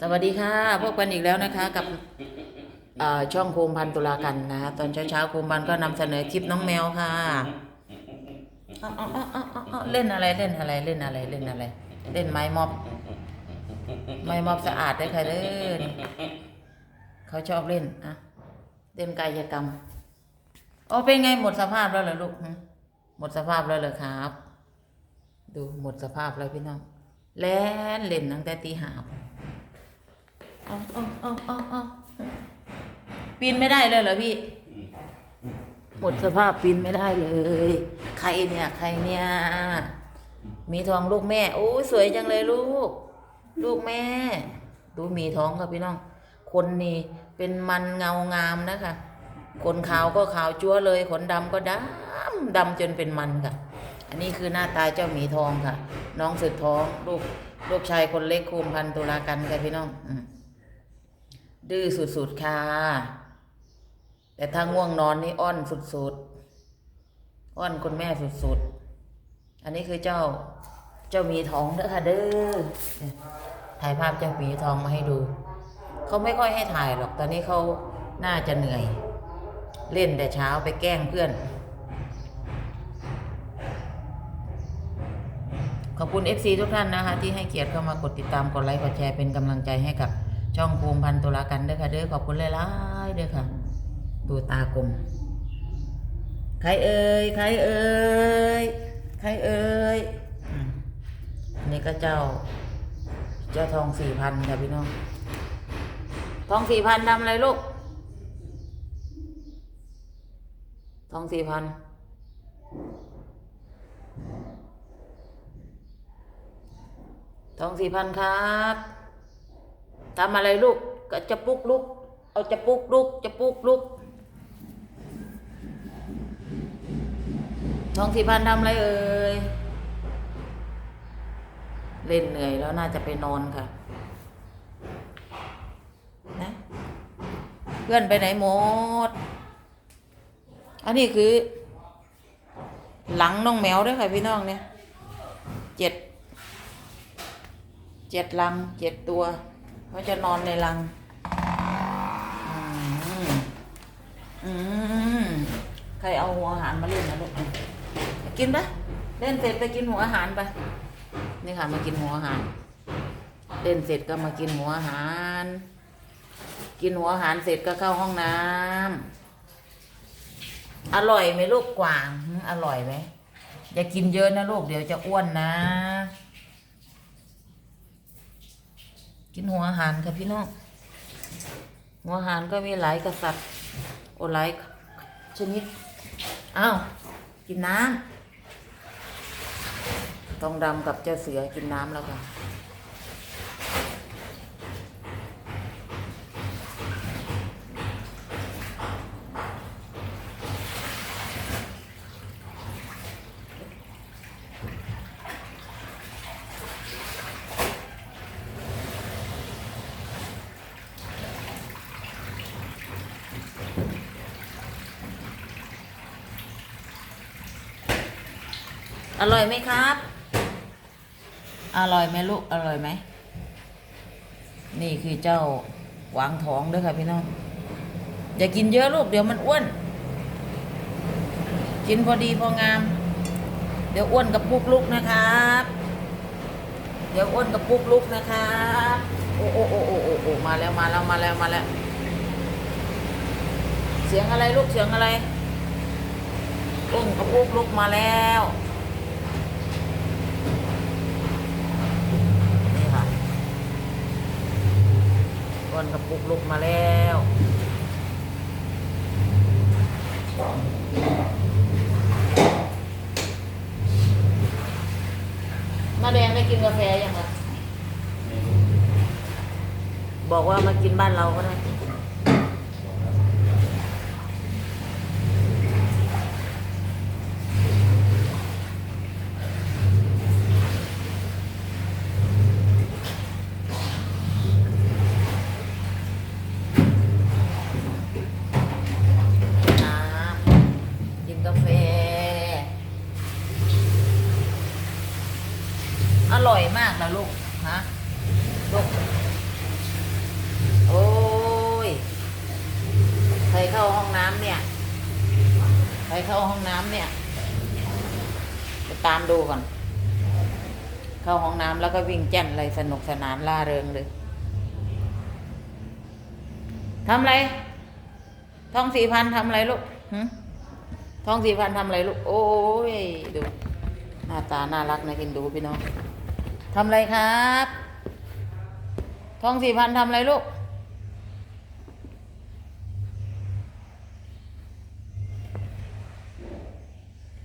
สวัสดีค่ะ พบกันอีกแล้วนะคะกับช่องโคมพันตุลากันนะคะตอนเช้าๆโคมพันก็นำเสนอคลิปน้องแมวค่ะเอาเอเล่นอะไรเล่นอะไรเล่นอะไรเล่นอะไร เล่นไม้มอบ ไม้มอบสะอาดได้ใค่ะเด้อนเขาชอบเล่นอะเล่นกายกรรมอ๋อเป็นไงหมดสภาพแล้วเหรอลูกหมดสภาพแล้วเหรอครับ ดูหมดสภาพแล้วพี่น้อง แล่นเล่นตั้งแต่ตีห้า เอาเอาเอาเอาเอาปีนไม่ได้เลยเหรอพี่ หมดสภาพปีนไม่ได้เลย ใครเนี่ย ใครเนี่ย มีทองลูกแม่ โอ้ยสวยจังเลยลูก ลูกแม่ ดูมีท้องครับพี่น้อง คนนี่เป็นมันเงางามนะคะ คนขาวก็ขาวจั๊วเลย ขนดำก็ดำดำจนเป็นมันค่ะ อันนี้คือหน้าตาเจ้าหมีทองค่ะ น้องสุดท้องลูกลูกชายคนเล็กคูมพันตุลากันค่ะพี่น้อง อืม ดื้อสุดๆค่ะ แต่ถ้าง่วงนอนนี่อ้อนสุดๆ อ้อนคุณแม่สุดๆ อันนี้คือเจ้าเจ้ามีทองเด้อค่ะเด้อยถ่ายภาพเจ้ามีทองมาให้ดู เขาไม่ค่อยให้ถ่ายหรอกตอนนี้เขาน่าจะเหนื่อย เล่นแต่เช้าไปแกล้งเพื่อน ขอบคุณ FC ทุกท่านนะคะ ที่ให้เกียรติเข้ามากดติดตามกดไลค์กดแชร์เป็นกำลังใจให้กับ ช่องภูมพันตุลากันเด้อค่ะเด้อขอบคุณหลายๆเด้อค่ะตัวตากลมใครเอ่ยใครเอ่ยใครเอ่ยนี่ก็เจ้า เจ้าทองสี่พันค่ะพี่น้องทองสี่พันทำอะไรลูก ทองสี่พันทองสี่พันครับ ทำอะไรลูกก็จะปุกลุก เอาจะปุกลุก จะปุกลุกทองสี่พันทำอะไรเอ่ย เล่นเหนื่อยแล้วน่าจะไปนอนค่ะ นะ เพื่อนไปไหนหมด อันนี้คือ หลังน้องแมวด้วยค่ะพี่น้องเนี่ย เจ็ด เจ็ดลังเจ็ดตัว เขาจะนอนในลังอืมอืมใครเอาหัวอาหารมาเล่นนะลูกกินปะเล่นเสร็จไปกินหัวอาหารไป นี่ค่ะมากินหัวอาหาร เล่นเสร็จก็มากินหัวอาหาร กินหัวอาหารเสร็จก็เข้าห้องน้ำอร่อยไหมลูกกวาง อร่อยไหมอย่ากินเยอะนะลูกเดี๋ยวจะอ้วนนะ กินหัวอาหารค่ะพี่น้อง หัวอาหารก็มีหลายกษัตริย์โอหลายชนิดอ้าวกินน้ำต้องดำกับเจ้าเสือกินน้ำแล้วค่ะ อร่อยไหมครับ อร่อยไหมลูก อร่อยไหม นี่คือเจ้าหวางท้องด้วยค่ะพี่น้อง อย่ากินเยอะลูก เดี๋ยวมันอ้วน กินพอดีพองาม เดี๋ยวอ้วนกับปุกลุกนะครับ เดี๋ยวอ้วนกับปุกลุกนะครับโอ้โอ้โอ้โอ้โอ้โอ้มาแล้วมาแล้วมาแล้วมาแล้ว เสียงอะไรลูกเสียงอะไรอ้วนกับปุกลุกมาแล้ว นี่ค่ะ ก้อนกระปุกลุกมาแล้วมาแดงได้กินกาแฟยังไงบอกว่ามากินบ้านเราก็ได้ มากแล้ลูกนะลูกโอ้ยใครเข้าห้องน้ำเนี่ยใครเข้าห้องน้ำเนี่ยไปตามดูก่อน เข้าห้องน้ำแล้วก็วิ่งแจ่นเลยสนุกสนานล่าเริงเลยทำอะไรทองสี่พันทำอะไรลูกทองสี่พันทำอะไรลูก โอ้ยดูหน้าตาน่ารักนะกินดูพี่น้อง ทำอะไรครับ ทองสี่พันทำอะไรลูก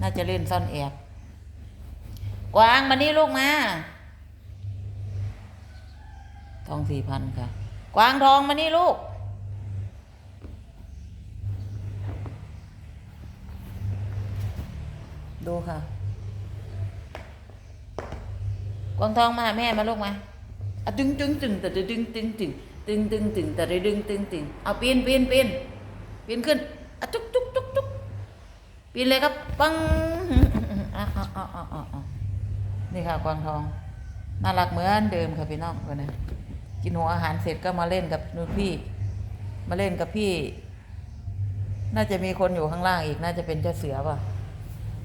น่าจะเล่นซ่อนแอบ กวางมานี่ลูกมา ทองสี่พันค่ะ กวางทองมานี่ลูกดูค่ะ ก วางทองมาแม่มาลูกมาอะตึงตึงตึงแต่ดึงตึงตึงตึงตึงตึงตึงแต่ดึงตึงตึงเอาปีนปีนปีนปีนขึ้นอะจุกจุกจุกจุกปีนเลยครับปังอะอะอะอะอะอะนี่ค่ะกวางทองน่ารักเหมือนเดิมค่ะพี่น้องคนนี้กินหัวอาหารเสร็จก็มาเล่นกับนุ่นพี่ มาเล่นกับพี่ น่าจะมีคนอยู่ข้างล่างอีกน่าจะเป็นเจ้าเสือป่ะ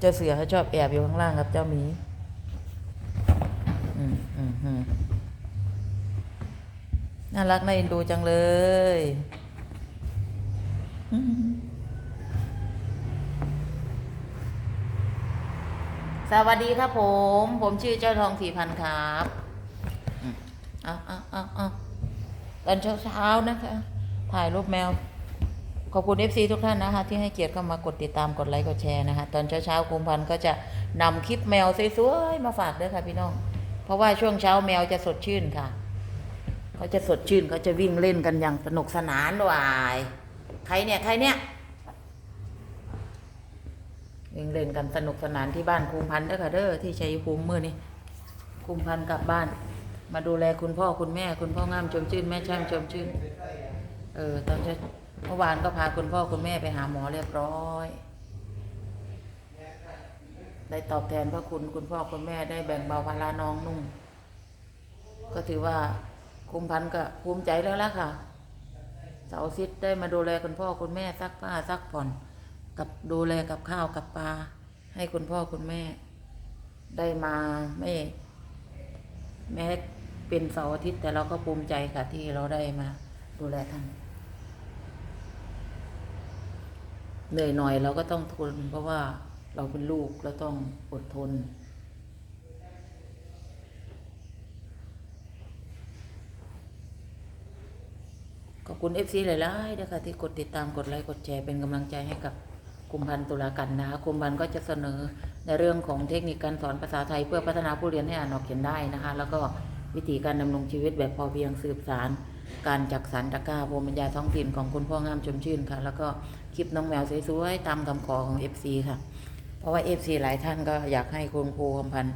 เจ้าเสือเขาชอบแอบอยู่ข้างล่างกับเจ้าหมี อืมอืมอืมน่ารักน่าเอ็นดูจังเลยสวัสดีครับผม ผมชื่อเจ้าทองสี่พันครับอืมเอาเอาเอาเอาตอนเช้าๆนะคะ ถ่ายรูปแมว ขอบคุณ FC ทุกท่านนะคะ ที่ให้เกียรติเข้ามากดติดตามกดไลค์กดแชร์นะคะ ตอนเช้าๆกุมพันธ์ก็จะนำคลิปแมวสวยๆมาฝากด้วยค่ะพี่น้อง เพราะว่าช่วงเช้าแมวจะสดชื่นค่ะ เขาจะสดชื่นเขาจะวิ่งเล่นกันอย่างสนุกสนานวายใครเนี่ยใครเนี่ยวิ่งเล่นกันสนุกสนานที่บ้านคุมพันธ์เด้อค่ะเด้อที่ชัยภูมิมื่อนี้คุมพันธ์กลับบ้าน มาดูแลคุณพ่อคุณแม่ คุณพ่องามชมชื่นแม่ช่างชมชื่น เออตอนเช้าเมื่อวานก็พาคุณพ่อคุณแม่ไปหาหมอเรียบร้อย ได้ตอบแทนพระคุณคุณพ่อคุณแม่ได้แบ่งเบาภาระน้องนุ่ง ก็ถือว่าคุมพันธ์ก็ภูมิใจแล้วล่ะค่ะเสาร์อาทิตย์ได้มาดูแลคุณพ่อคุณแม่ซักผ้าซักผ่อน กับดูแลกับข้าวกับปลาให้คุณพ่อคุณแม่ ได้มาไม่แม้เป็นเสาร์อาทิตย์แต่เราก็ภูมิใจค่ะที่เราได้มาดูแลท่านเหนื่อยหน่อยเราก็ต้องทนเพราะว่า เราเป็นลูกเราต้องอดทน ขอบคุณ FC หลายๆนะคะที่กดติดตามกดไลค์กดแชร์เป็นกำลังใจให้กับคุมพันธ์ตุลากันนะคะคุมพันธ์ก็จะเสนอในเรื่องของเทคนิคการสอนภาษาไทยเพื่อพัฒนาผู้เรียนให้อ่านออกเขียนได้นะคะ แล้วก็วิธีการดำรงชีวิตแบบพอเพียงสืบสารการจักสรรตะกร้าภูมิปัญญาท้องถิ่นของคุณพ่องามชมชื่นค่ะ แล้วก็คลิปน้องแมวสวยๆตามคำขอของ FC ค่ะ เพราะว่า FC หลายท่านก็อยากให้คุณครูคำพันธ์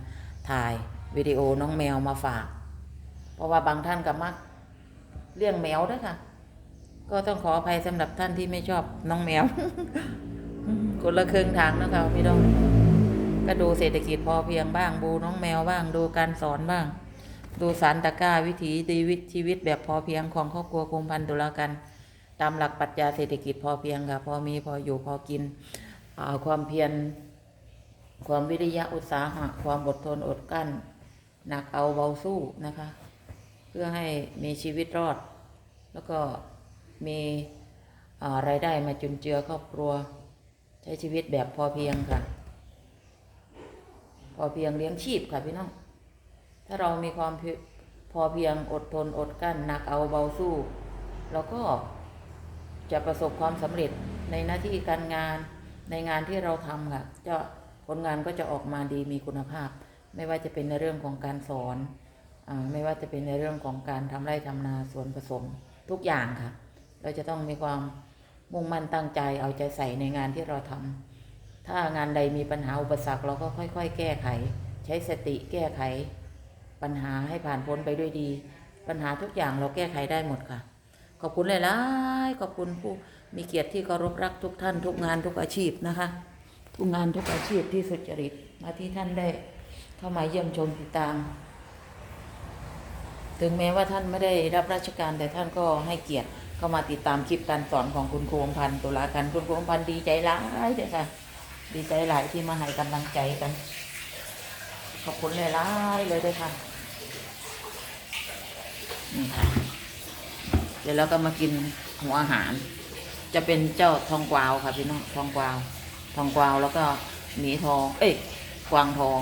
ถ่ายวิดีโอน้องแมวมาฝาก เพราะว่าบางท่านก็มักเลี้ยงแมวด้วยค่ะ ก็ต้องขออภัยสำหรับท่านที่ไม่ชอบน้องแมวคนละเครึ่งทางนะคะพี่น้องก็ดูเศรษฐกิจพอเพียงบ้างดูน้องแมวบ้างดูการสอนบ้าง ดูสารตะกร้าวิถีชีวิตชีวิตแบบพอเพียงของครอบครัวคุมพันธ์ตุลากัน ตามหลักปรัชญาเศรษฐกิจพอเพียงค่ะ พอมีพออยู่พอกินความเพียร ความวิริยะอุตสาหะ ความอดทนอดกั้น หนักเอาเบาสู้นะคะ เพื่อให้มีชีวิตรอด แล้วก็มีรายได้มาจุนเจือครอบครัว ใช้ชีวิตแบบพอเพียงค่ะ พอเพียงเลี้ยงชีพค่ะพี่น้อง ถ้าเรามีความพอเพียงอดทนอดกั้นหนักเอาเบาสู้เราก็จะประสบความสำเร็จในหน้าที่การงานในงานที่เราทำค่ะจะ ผลงานก็จะออกมาดีมีคุณภาพ ไม่ว่าจะเป็นในเรื่องของการสอนอไม่ว่าจะเป็นในเรื่องของการทำไร่ทำนาสวนผสมทุกอย่างค่ะ เราจะต้องมีความมุ่งมั่นตั้งใจเอาใจใส่ในงานที่เราทำถ้างานใดมีปัญหาอุปสรรคเราก็ค่อย ๆ แก้ไข ใช้สติแก้ไข ปัญหาให้ผ่านพ้นไปด้วยดี ปัญหาทุกอย่างเราแก้ไขได้หมดค่ะ ขอบคุณหลายๆขอบคุณผู้มีเกียรติที่เคารพรักทุกท่านทุกงานทุกอาชีพนะคะ ทุกงานทุกอาชีพที่สุจริตมาที่ท่านได้เข้ามาเยี่ยมชมติดตาม ถึงแม้ว่าท่านไม่ได้รับราชการแต่ท่านก็ให้เกียรติเข้ามาติดตามคลิปการสอนของคุณครูอมพันตุลาการคุณครูอมพันดีใจร้ายเลยค่ะ ดีใจหลายที่มาให้กำลังใจกัน ขอบคุณหลายๆเลยด้วยค่ะนี่ค่ะเดี๋ยวเราก็มากินหัวอาหาร จะเป็นเจ้าทองกวาวค่ะพี่น้องทองกวาว ทองกวาวแล้วก็หมีทอง เอ้ยกวางทอง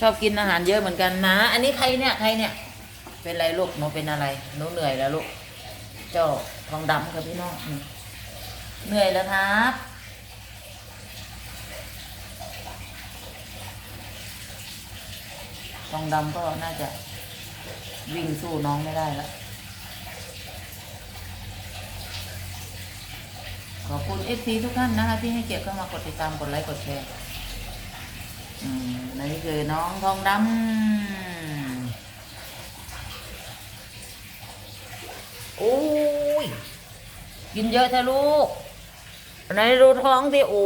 ชอบกินอาหารเยอะเหมือนกันนะ อันนี้ใครเนี่ยใครเนี่ย เป็นไรลูกหนูเป็นอะไรหนูเหนื่อยแล้วลูกเจ้าทองดำครับพี่น้องเหนื่อยแล้วครับทองดำก็น่าจะวิ่งสู้น้องไม่ได้แล้ว อบคุณเอฟซีทุกท่านนะคะ ที่ให้เกียรติเข้ามากดติดตามกดไลค์กดแชร์อืมนี่คือน้องทองดำโอ้ยกินเยอะเถอะลูกไหนดูท้องสิโอ้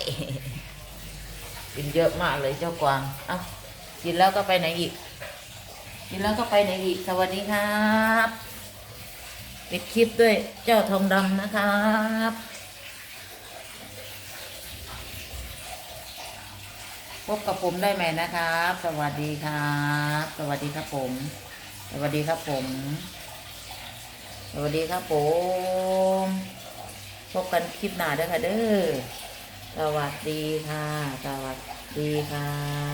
ยกินเยอะมากเลยเจ้ากวางเอ้ากินแล้วก็ไปไหนอีก กินแล้วก็ไปไหนอีก สวัสดีครับ ปิดคลิปด้วยเจ้าทองดำนะครับพบกับผมได้ไหมนะครับ สวัสดีครับ สวัสดีครับผม สวัสดีครับผม สวัสดีครับผม พบกันคลิปหน้าเด้อค่ะเด้อสวัสดีค่ะ สวัสดีค่ะ